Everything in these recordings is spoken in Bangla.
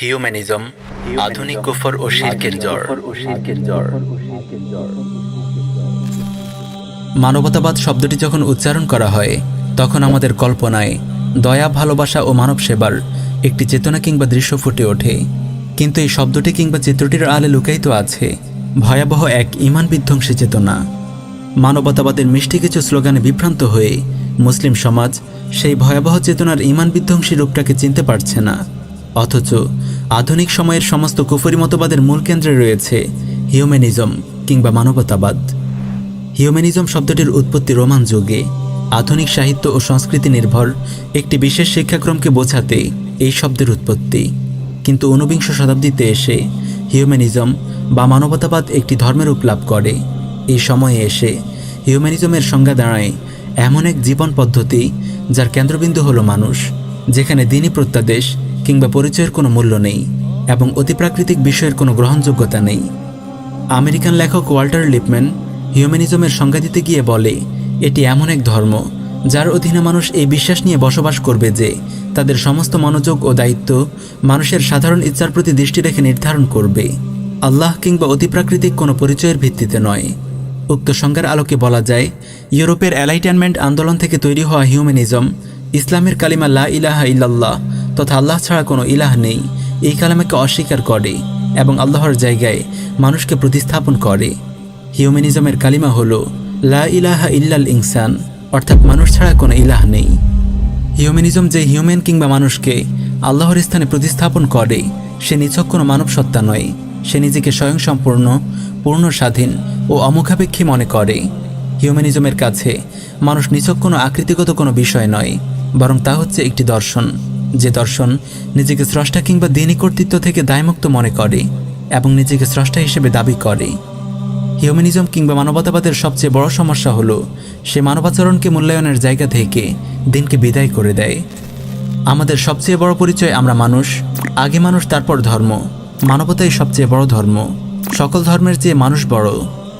হিউম্যানিজম আধুনিক কুফর ও শিরকের জ্বর। মানবতাবাদ শব্দটি যখন উচ্চারণ করা হয়, তখন আমাদের কল্পনায় দয়া, ভালোবাসা ও মানব সেবার একটি চেতনা কিংবা দৃশ্য ফুটে ওঠে। কিন্তু এই শব্দটি কিংবা চিত্রটির আলে লুকায়িত আছে ভয়াবহ এক ইমান বিধ্বংসী চেতনা। মানবতাবাদের মিষ্টি কিছু স্লোগানে বিভ্রান্ত হয়ে মুসলিম সমাজ সেই ভয়াবহ চেতনার ইমান বিধ্বংসী রূপটাকে চিনতে পারছে না। অথচ আধুনিক সময়ের সমস্ত কুফরি মতবাদের মূল কেন্দ্রে রয়েছে হিউম্যানিজম কিংবা মানবতাবাদ। হিউম্যানিজম শব্দটির উৎপত্তি রোমান যুগে। আধুনিক সাহিত্য ও সংস্কৃতি নির্ভর একটি বিশেষ শিক্ষাক্রমকে বোঝাতে এই শব্দের উৎপত্তি। কিন্তু ঊনবিংশ শতাব্দীতে এসে হিউম্যানিজম বা মানবতাবাদ একটি ধর্মের লাভ করে। এই সময়ে এসে হিউম্যানিজমের সংজ্ঞা দাঁড়ায় এমন এক জীবন পদ্ধতি যার কেন্দ্রবিন্দু হলো মানুষ, যেখানে দিনই প্রত্যাদেশ কিংবা পরিচয়ের কোনো মূল্য নেই এবং অতিপ্রাকৃতিক বিষয়ের কোনো গ্রহণযোগ্যতা নেই। আমেরিকান লেখক ওয়াল্টার লিপম্যান হিউম্যানিজমের সংজ্ঞা দিতে গিয়ে বলে, এটি এমন এক ধর্ম যার অধীনে মানুষ এই বিশ্বাস নিয়ে বসবাস করবে যে তাদের সমস্ত মনোযোগ ও দায়িত্ব মানুষের সাধারণ ইচ্ছার প্রতি দৃষ্টি রেখে নির্ধারণ করবে। আল্লাহ কিংবা অতিপ্রাকৃতিক কোনো পরিচয়ের ভিত্তিতে নয়। উক্ত সংজ্ঞার আলোকে বলা যায়, ইউরোপের অ্যালাইটেনমেন্ট আন্দোলন থেকে তৈরি হওয়া হিউম্যানিজম ইসলামের কালিমা লা ইলাহা ইল্লাল্লাহ তথা আল্লাহ ছাড়া কোনো ইলাহ নেই। এই কালামাকে অস্বীকার করে এবং আল্লাহর জায়গায় মানুষকে প্রতিস্থাপন করে। হিউম্যানিজমের কালিমা হল, লা ইলাহা ইল্লাল ইনসান অর্থাৎ মানুষ ছাড়া কোনো ইলাহ নেই। হিউম্যানিজম যে হিউম্যান কিংবা মানুষকে আল্লাহর স্থানে প্রতিস্থাপন করে, সে নিছক কোনো মানব সত্তা নয়। সে নিজেকে স্বয়ংসম্পূর্ণ পূর্ণ স্বাধীন ও অমুখাপেক্ষী মনে করে। হিউম্যানিজমের কাছে মানুষ নিছক কোনো আকৃতিগত কোনো বিষয় নয়, বরং তা হচ্ছে একটি দর্শন। যে দর্শন নিজেকে স্রষ্টা কিংবা দিনী কর্তৃত্ব থেকে দায়মুক্ত মনে করে এবং নিজেকে স্রষ্টা হিসেবে দাবি করে। হিউম্যানিজম কিংবা মানবতাবাদের সবচেয়ে বড় সমস্যা হলো, সে মানবাচরণকে মূল্যায়নের জায়গা থেকে দিনকে বিদায় করে দেয়। আমাদের সবচেয়ে বড় পরিচয় আমরা মানুষ, আগে মানুষ, তারপর ধর্ম। মানবতাই সবচেয়ে বড় ধর্ম। সকল ধর্মের চেয়ে মানুষ বড়,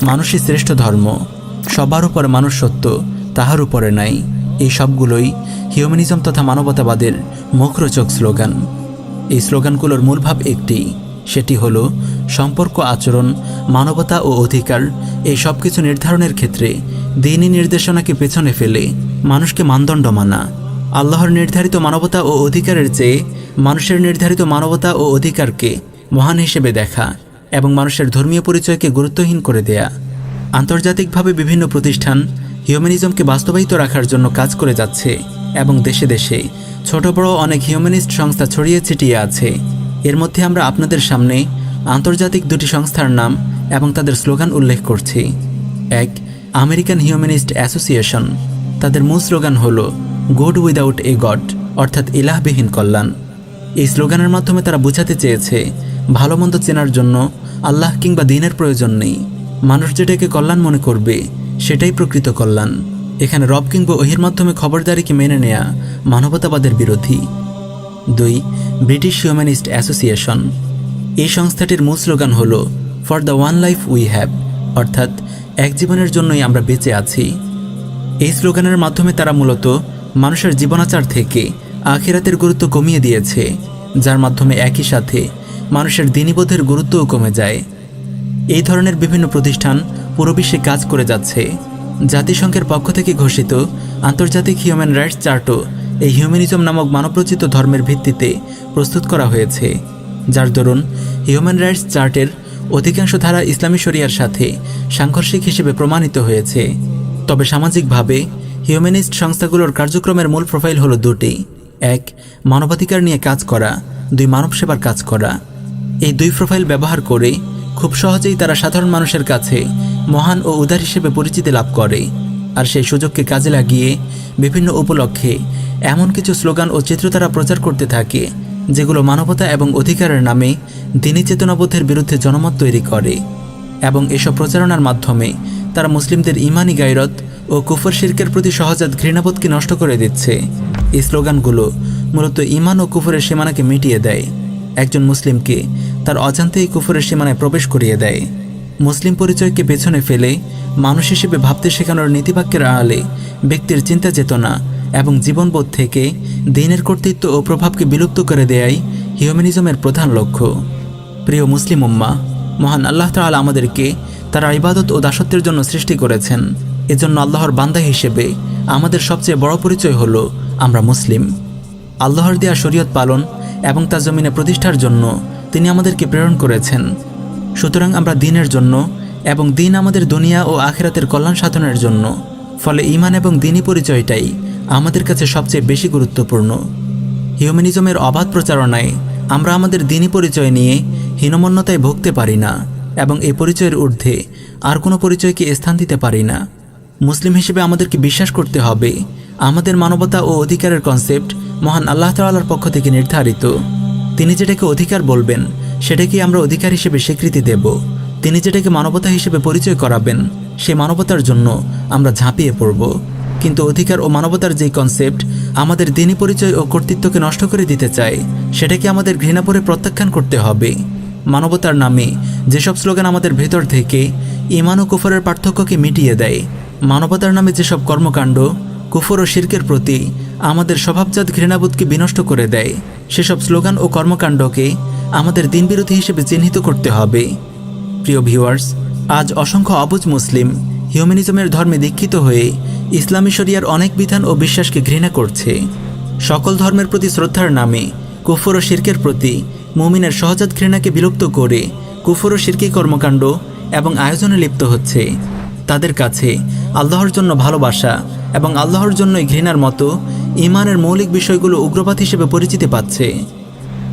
মানুষই শ্রেষ্ঠ ধর্ম। সবার উপরে মানুষ সত্য, তাহার উপরে নাই। এই সবগুলোই হিউম্যানিজম তথা মানবতাবাদের মুখরোচক স্লোগান। এই স্লোগানগুলোর মূলভাব একটি, সেটি হলো সম্পর্ক, আচরণ, মানবতা ও অধিকার, এই সব কিছু নির্ধারণের ক্ষেত্রে দিনই নির্দেশনাকে পেছনে ফেলে মানুষকে মানদণ্ড মানা। আল্লাহর নির্ধারিত মানবতা ও অধিকারের চেয়ে মানুষের নির্ধারিত মানবতা ও অধিকারকে মহান হিসেবে দেখা এবং মানুষের ধর্মীয় পরিচয়কে গুরুত্বহীন করে দেয়া। আন্তর্জাতিকভাবে বিভিন্ন প্রতিষ্ঠান হিউম্যানিজমকে বাস্তবায়িত রাখার জন্য কাজ করে যাচ্ছে এবং দেশে দেশে ছোট বড় অনেক হিউম্যানিস্ট সংস্থা ছড়িয়ে ছিটিয়ে আছে। এর মধ্যে আমরা আপনাদের সামনে আন্তর্জাতিক দুটি সংস্থার নাম এবং তাদের স্লোগান উল্লেখ করছি। এক, আমেরিকান হিউম্যানিস্ট অ্যাসোসিয়েশন। তাদের মূল স্লোগান হল গুড উইদাউট এ গড অর্থাৎ ইলাহবিহীন কল্যাণ। এই স্লোগানের মাধ্যমে তারা বোঝাতে চেয়েছে, ভালো মন্দ চেনার জন্য আল্লাহ কিংবা দিনের প্রয়োজন নেই। মানুষ যেটাকে কল্যাণ মনে করবে সেটাই প্রকৃত কল্যাণ। এখানে রব কিংবা ওহির মাধ্যমে খবরদারিকে মেনে নেয়া মানবতাবাদের বিরোধী। দুই, ব্রিটিশ হিউম্যানিস্ট অ্যাসোসিয়েশন এই সংস্থাটির মূল স্লোগান হল for the one life we have অর্থাৎ, এক জীবনের জন্যই আমরা বেঁচে আছি। এই স্লোগানের মাধ্যমে তারা মূলত মানুষের জীবনাচার থেকে আখিরাতের গুরুত্ব কমিয়ে দিয়েছে, যার মাধ্যমে একই সাথে মানুষের দিনীবোধের গুরুত্বও কমে যায়। এই ধরনের বিভিন্ন প্রতিষ্ঠান পুরো বিশ্বে কাজ করে যাচ্ছে। জাতিসংঘের পক্ষ থেকে ঘোষিত আন্তর্জাতিক হিউম্যান রাইটস চার্টও এই হিউম্যানিজম নামক মানবরচিত ধর্মের ভিত্তিতে প্রস্তুত করা হয়েছে। যার দরুন হিউম্যান রাইটস চার্টের অধিকাংশ ধারা ইসলামী শরিয়ার সাথে সাংঘর্ষিক হিসেবে প্রমাণিত হয়েছে। তবে সামাজিকভাবে হিউম্যানিস্ট সংস্থাগুলোর কার্যক্রমের মূল প্রোফাইল হলো দুটি। এক, মানবাধিকার নিয়ে কাজ করা। দুই মানব সেবার কাজ করা। এই দুই প্রোফাইল ব্যবহার করে খুব সহজেই তারা সাধারণ মানুষের কাছে মহান ও উদার হিসেবে পরিচিতি লাভ করে। আর সেই সুযোগকে কাজে লাগিয়ে বিভিন্ন উপলক্ষে এমন কিছু স্লোগান ও চিত্র তারা প্রচার করতে থাকে, যেগুলো মানবতা এবং অধিকারের নামে দিনী চেতনাবোধের বিরুদ্ধে জনমত তৈরি করে। এবং এসব প্রচারণার মাধ্যমে তারা মুসলিমদের ইমানি গায়রত ও কুফর শির্কের প্রতি সহজাত ঘৃণাবোধকে নষ্ট করে দিচ্ছে। এই স্লোগানগুলো মূলত ইমান ও কুফরের সীমানাকে মিটিয়ে দেয়। একজন মুসলিমকে তার অজান্তেই কুফরের সীমানায় প্রবেশ করিয়ে দেয়। মুসলিম পরিচয়কে পেছনে ফেলে, মানুষ হিসেবে ভাবতে শেখানোর নীতিবাক্যের আড়ালে ব্যক্তির চিন্তা চেতনা এবং জীবনবোধ থেকে দিনের কর্তৃত্ব ও প্রভাবকে বিলুপ্ত করে দেয়াই হিউম্যানিজমের প্রধান লক্ষ্য। প্রিয় মুসলিম উম্মা, মহান আল্লাহ তাআলা আমাদেরকে তার ইবাদত ও দাসত্বের জন্য সৃষ্টি করেছেন। এজন্য আল্লাহর বান্দা হিসেবে আমাদের সবচেয়ে বড় পরিচয় হলো আমরা মুসলিম। আল্লাহর দেয়া শরীয়ত পালন এবং তা জমিনে প্রতিষ্ঠার জন্য তিনি আমাদেরকে প্রেরণ করেছেন। সুতরাং আমরা দিনের জন্য এবং দিন আমাদের দুনিয়া ও আখেরাতের কল্যাণ সাধনের জন্য, ফলে ইমান এবং দিনই পরিচয়টাই আমাদের কাছে সবচেয়ে বেশি গুরুত্বপূর্ণ। হিউম্যানিজমের অবাধ প্রচারণায় আমরা আমাদের দিনই পরিচয় নিয়ে হীনমন্যতায় ভুগতে পারি না এবং এই পরিচয়ের ঊর্ধ্বে আর কোনো পরিচয়কে স্থান দিতে পারি না। মুসলিম হিসেবে আমাদেরকে বিশ্বাস করতে হবে, আমাদের মানবতা ও অধিকারের কনসেপ্ট মহান আল্লাহ তাআলার পক্ষ থেকে নির্ধারিত। তিনি যেটাকে অধিকার বলবেন, সেটাকে আমরা অধিকার হিসেবে স্বীকৃতি দেব। তিনি যেটাকে মানবতা হিসেবে পরিচয় করাবেন সেই মানবতার জন্য আমরা ঝাঁপিয়ে পড়ব। কিন্তু অধিকার ও মানবতার যেই কনসেপ্ট আমাদের দিনী পরিচয় ও কর্তৃত্বকে নষ্ট করে দিতে চায়, সেটাকে আমাদের ঘৃণা প্রত্যাখ্যান করতে হবে। মানবতার নামে যেসব স্লোগান আমাদের ভেতর থেকে ইমান ও কুফরের পার্থক্যকে মিটিয়ে দেয়, মানবতার নামে যেসব কর্মকাণ্ড, কুফর ও শির্কের প্রতি আমাদের স্বভাবজাত ঘৃণাবোধকে বিনষ্ট করে দেয় সেসব স্লোগান ও কর্মকাণ্ডকে আমাদের দিনবিরোধী হিসেবে চিহ্নিত করতে হবে। প্রিয় ভিউয়ার্স, আজ অসংখ্য অবুজ মুসলিম হিউম্যানিজমের ধর্মে দীক্ষিত হয়ে ইসলামী শরিয়ার অনেক বিধান ও বিশ্বাসকে ঘৃণা করছে। সকল ধর্মের প্রতি শ্রদ্ধার নামে কুফর ও শির্কের প্রতি মুমিনের সহজাত ঘৃণাকে বিলুপ্ত করে কুফর ও শিরকি কর্মকাণ্ড এবং আয়োজনে লিপ্ত হচ্ছে। তাদের কাছে আল্লাহর জন্য ভালোবাসা এবং আল্লাহর জন্যই ঘৃণার মতো ইমানের মৌলিক বিষয়গুলো উগ্রবাদ হিসেবে পরিচিতি পাচ্ছে।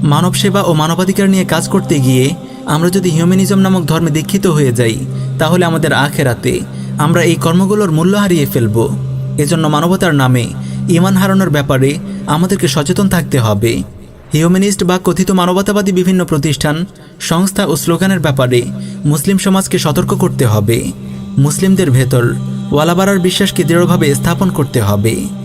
মানব সেবা ও মানবাধিকার নিয়ে কাজ করতে গিয়ে আমরা যদি হিউম্যানিজম নামক ধর্মে দীক্ষিত হয়ে যাই, তাহলে আমাদের আখেরাতে আমরা এই কর্মগুলোর মূল্য হারিয়ে ফেলব। এজন্য মানবতার নামে ইমান হারানোর ব্যাপারে আমাদেরকে সচেতন থাকতে হবে। হিউম্যানিস্ট বা কথিত মানবতাবাদী বিভিন্ন প্রতিষ্ঠান, সংস্থা ও স্লোগানের ব্যাপারে মুসলিম সমাজকে সতর্ক করতে হবে। মুসলিমদের ভেতর ওয়ালাবাড়ার বিশ্বাসকে দৃঢ়ভাবে স্থাপন করতে হবে।